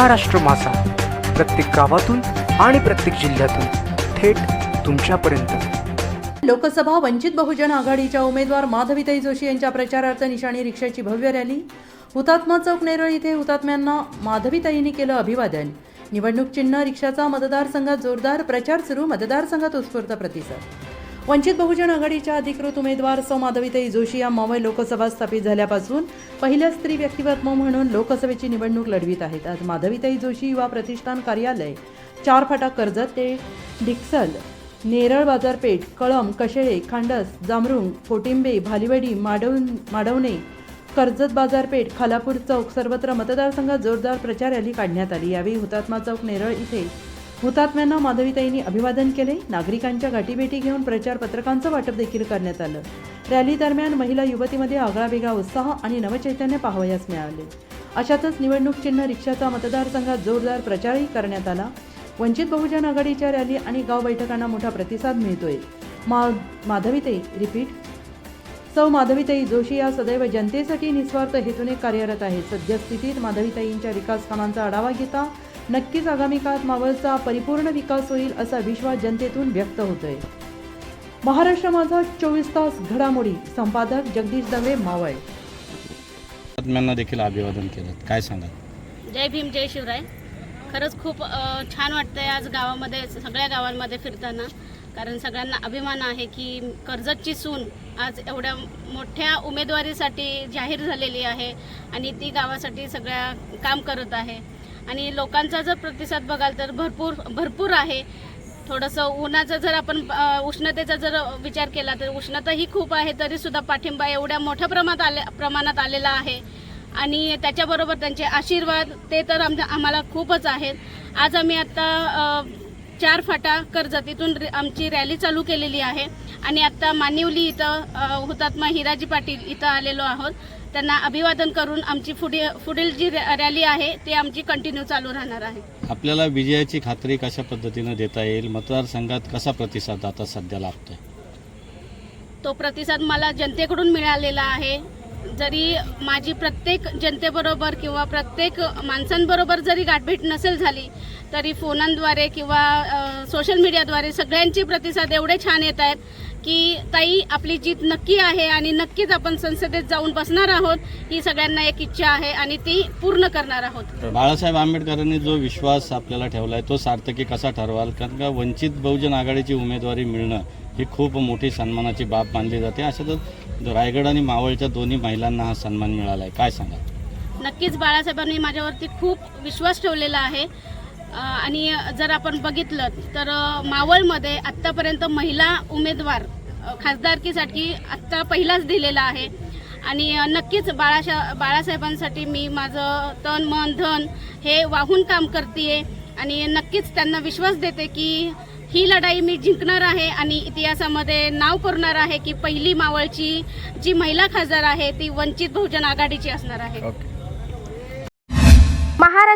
महाराष्ट्र मासा. प्रत्येक गावातून आणि प्रत्येक जिल्ह्यातून थेट तुमच्यापर्यंत. लोकसभा वंचित बहुजन आघाडीच्या उमेदवार माधवीताई जोशी यांच्या प्रचारार्थ निशाणी रिक्षाची भव्य रॅली. हुतात्मा चौक नेरळ इथे हुतात्म्यांना माधवीताईंनी केलं अभिवादन. निवडणूक चिन्ह रिक्षाचा मतदारसंघात जोरदार प्रचार सुरू मतदारसंघात उत्स्फूर्त प्रतिसाद. वंचित बहुजन आघाडीच्या अधिकृत उमेदवार सौ माधवीताई जोशी या मुंबई लोकसभा स्थापित झाल्यापासून पहिल्या स्त्री व्यक्तिमत्व म्हणून लोकसभेची निवडणूक लढवित आहेत. आज माधवीताई जोशी युवा प्रतिष्ठान कार्यालय चार फाटा कर्जत ते डिक्सल नेरळ बाजारपेठ कळम कशेळे खांडस जामरुंग कोटिंबे भालिवडी माडव माडवणे कर्जत बाजारपेठ खालापूर चौक सर्वत्र मतदारसंघात जोरदार प्रचार रॅली काढण्यात आली. यावेळी हुतात्मा चौक नेरळ इथे हुतात्म्यांना माधवीताईंनी अभिवादन केले. नागरिकांच्या गाठीभेटी घेऊन प्रचार पत्रकांचं वाटप देखील करण्यात आलं. रॅली दरम्यान महिला युवतीमध्ये आगळावेगळा उत्साह आणि नवचैतन्य पाहावयास मिळाले. अशातच निवडणूक चिन्ह रिक्षाचा मतदारसंघात जोरदार प्रचारही करण्यात आला. वंचित बहुजन आघाडीच्या रॅली आणि गाव बैठकांना मोठा प्रतिसाद मिळतोय. मा माधवीताई रिपीट सौ माधवीताई जोशी या सदैव जनतेसाठी निस्वार्थ हेतूने कार्यरत आहेत. सद्यस्थितीत माधवीताईंच्या विकास कामांचा आढावा घेता नक्कीच आगामी काळात मावळचा परिपूर्ण विकास होईल असा विश्वास जनतेतून व्यक्त होतोय. महाराष्ट्र माझा चोवीस तास घडामोडी. संपादक जगदीश दवे मावळ. बातम्यांना देखील अभिवादन केलं. काय सांगा जय भीम जय शिवराय. खरंच खूप छान वाटतंय आज गावामध्ये सगळ्या गावांमध्ये फिरताना. कारण सगळ्यांना अभिमान आहे की कर्जतची सून आज एवढ्या मोठ्या उमेदवारीसाठी जाहीर झालेली आहे आणि ती गावासाठी सगळ्या काम करत आहे. आणि लोकांचा जर प्रतिसाद बघाल तर भरपूर भरपूर आहे. थोडंसं उन्हाचा जर आपण उष्णतेचा जर विचार केला तर उष्णता ही खूप आहे तरीसुद्धा पाठिंबा एवढ्या मोठ्या प्रमाणात आले प्रमाणात आलेला आहे. आणि त्याच्याबरोबर त्यांचे आशीर्वाद ते तर आम आम्हाला खूपच आहेत. आज आम्ही आत्ता चार फाटा कर्जतीतून आमची रॅली चालू केलेली आहे. आणि आत्ता मानिवली इथं हुतात्मा हिराजी पाटील इथं आलेलो आहोत. त्यांना अभिवादन करून आमची पुढे पुढील जी रॅ- रॅली आहे ती आमची कंटिन्यू चालू राहणार आहे. आपल्याला विजयाची खात्री कशा पद्धतीनं देता येईल? मतदारसंघात कसा प्रतिसाद आता सध्या लाभतोय? तो प्रतिसाद मला जनतेकडून मिळालेला आहे. जरी माझी प्रत्येक जनतेबरोबर किंवा प्रत्येक माणसांबरोबर जरी गाठभेट नसेल झाली तरी फोनांद्वारे किंवा सोशल मीडियाद्वारे सगळ्यांचे प्रतिसाद एवढे छान येत आहेत की ताई आपली जीत नक्की आहे आणि नक्कीच आपण संसदेत जाऊन बसणार आहोत ही सगळ्यांना एक इच्छा आहे आणि ती पूर्ण करणार आहोत. बाळासाहेब आंबेडकरांनी जो विश्वास आपल्याला ठेवलाय तो सार्थकी कसा ठरवाल? कारण का वंचित बहुजन आघाडीची उमेदवारी मिळणं ही खूप मोठी सन्मानाची बाब मानली जाते. अशातच रायगड आणि मावळच्या दोन्ही महिलांना हा सन्मान मिळाला आहे काय सांगा नक्कीच बाळासाहेबांनी माझ्यावरती खूप विश्वास ठेवलेला आहे. आणि जर आपण बघितलं तर मावळमध्ये आत्तापर्यंत महिला उमेदवार खासदारकीसाठी आत्ता पहिलाच दिलेला आहे. आणि नक्कीच बाळाशा बाळासाहेबांसाठी मी माझं तन मन धन हे वाहून काम करते आणि नक्कीच त्यांना विश्वास देते की ही लढाई मी जिंकणार आहे आणि इतिहासामध्ये नाव करणार आहे की पहिली मावळची जी महिला खासदार आहे ती वंचित बहुजन आघाडीची असणार आहे.